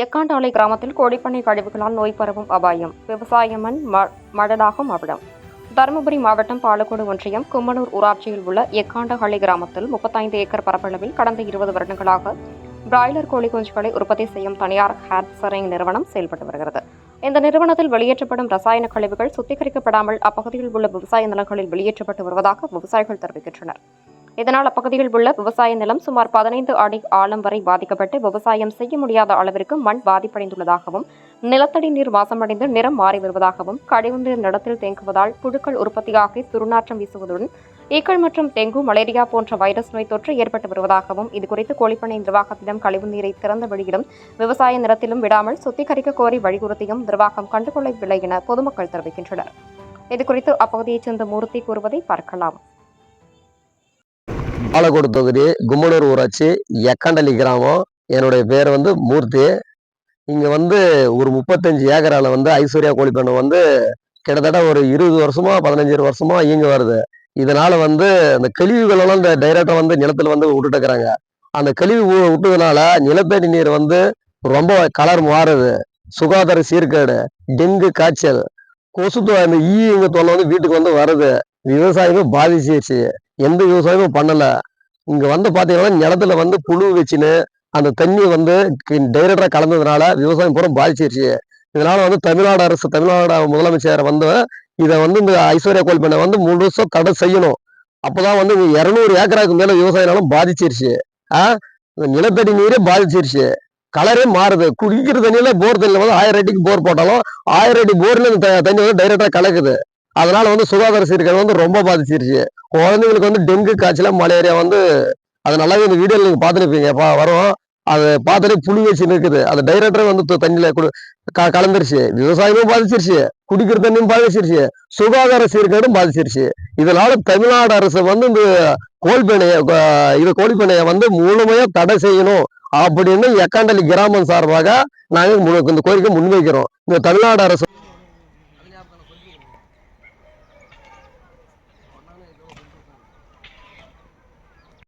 எக்காண்டாலை கிராமத்தில் கோழிப்பண்ணை கழிவுகளால் நோய் பரவும் அபாயம். விவசாயமன் ம மடலாகும் அவிடம். தருமபுரி மாவட்டம் பாலக்கோடு ஒன்றியம் கும்மனூர் ஊராட்சியில் உள்ள எக்காண்டஹள்ளி கிராமத்தில் முப்பத்தைந்து ஏக்கர் பரப்பளவில் கடந்த இருபது வருடங்களாக பிராய்லர் கோழி குஞ்சுகளை உற்பத்தி செய்யும் தனியார் ஹேட்சரிங் நிறுவனம் செயல்பட்டு வருகிறது. இந்த நிறுவனத்தில் வெளியேற்றப்படும் ரசாயன கழிவுகள் சுத்திகரிக்கப்படாமல் அப்பகுதியில் உள்ள விவசாய நிலங்களில் வெளியேற்றப்பட்டு வருவதாக விவசாயிகள் தெரிவிக்கின்றனர். இதனால் அப்பகுதியில் உள்ள விவசாய நிலம் சுமார் பதினைந்து அடி ஆழம் வரை பாதிக்கப்பட்டு விவசாயம் செய்ய முடியாத அளவிற்கு மண் பாதிப்படைந்துள்ளதாகவும் நிலத்தடி நீர் மாசமடைந்து நிறம் மாறி வருவதாகவும் கழிவுநீர் நிலத்தில் தேங்குவதால் புழுக்கள் உற்பத்தியாகி துர்நாற்றம் வீசுவதுடன் ஈக்கள் மற்றும் டெங்கு மலேரியா போன்ற வைரஸ் நோய் தொற்று ஏற்பட்டு வருவதாகவும் இதுகுறித்து கோழிப்பண்ணை நிர்வாகத்திடம் கழிவுநீரை திறந்த வெளியிடும் விவசாய நிலத்திலும் விடாமல் சுத்திகரிக்க கோரி வலியுறுத்தியும் நிர்வாகம் கண்டுகொள்ளவில்லை என பொதுமக்கள் தெரிவிக்கின்றனர். இதுகுறித்து அப்பகுதியைச் சேர்ந்த மூர்த்தி கூறுவதை பார்க்கலாம். பாலக்கோடு தொகுதி கும்மனூர் ஊராட்சி எக்காண்டலி கிராமம். என்னுடைய பேர் வந்து மூர்த்தி. இங்கே வந்து ஒரு முப்பத்தஞ்சு ஏக்கரால் வந்து ஐஸ்வர்யா கோழிப்பண்ணை வந்து கிட்டத்தட்ட ஒரு இருபது வருஷமா பதினஞ்சு வருஷமா இயங்கி வருது. இதனால வந்து அந்த கழிவுகளெல்லாம் இந்த டைரக்டா வந்து நிலத்துல வந்து விட்டுட்டு இருக்கிறாங்க. அந்த கழிவு விட்டதுனால நிலத்தடி நீர் வந்து ரொம்ப கலர் மாறுது. சுகாதார சீர்கேடு டெங்கு காய்ச்சல் கொசு அந்த ஈ ஈங்க தொல்லை வந்து வீட்டுக்கு வந்து வருது. விவசாயமும் பாதிச்சிருச்சு. எந்த விவசாயமும் பண்ணல. இங்க வந்து பாத்தீங்கன்னா நிலத்துல வந்து புழு வச்சுன்னு அந்த தண்ணி வந்து டைரக்டா கலந்ததுனால விவசாயம் பூரா பாதிச்சிருச்சு. இதனால வந்து தமிழ்நாடு அரசு தமிழ்நாடு முதலமைச்சர் வந்து இதை வந்து இந்த ஐஸ்வர்யா கோல் பண்ண வந்து முழுசா தடை செய்யணும். அப்போதான் வந்து இரநூறு ஏக்கராக்கு மேல விவசாய நிலம் பாதிச்சிருச்சு. ஆஹ் இந்த நிலத்தடி நீரே பாதிச்சிருச்சு. கலரே மாறுது. குடிக்கிற தண்ணியில போர் தண்ணியில வந்து ஆயிரம் அடிக்கு போர் போட்டாலும் ஆயிரம் அடி போர்ல இந்த தண்ணி வந்து டைரக்டா கலக்குது. அதனால வந்து சுகாதார சீர்கேடு வந்து ரொம்ப பாதிச்சிருச்சு. குழந்தைங்களுக்கு வந்து டெங்கு காய்ச்சல மலேரியா வந்து அது நல்லாவே இந்த வீடியோல நீங்க பார்த்துருப்பீங்க. பா வரும். அது பார்த்தாலே புழு வச்சு நிற்குது அது டைரக்டரே வந்து தண்ணியில் தண்ணியில குடு க கலந்துருச்சு. விவசாயமும் பாதிச்சிருச்சு. குடிக்கிற தண்ணியும் பாதிச்சிருச்சு. சுகாதார சீர்கேடும் பாதிச்சிருச்சு. இதனால தமிழ்நாடு அரசு வந்து இந்த கோழிப்பேனைய இது கோழிப்பேனைய வந்து முழுமையா தடை செய்யணும் அப்படின்னு எக்காண்டலி கிராமம் சார்பாக நாங்கள் இந்த கோரிக்கை முன்வைக்கிறோம். இந்த தமிழ்நாடு அரசு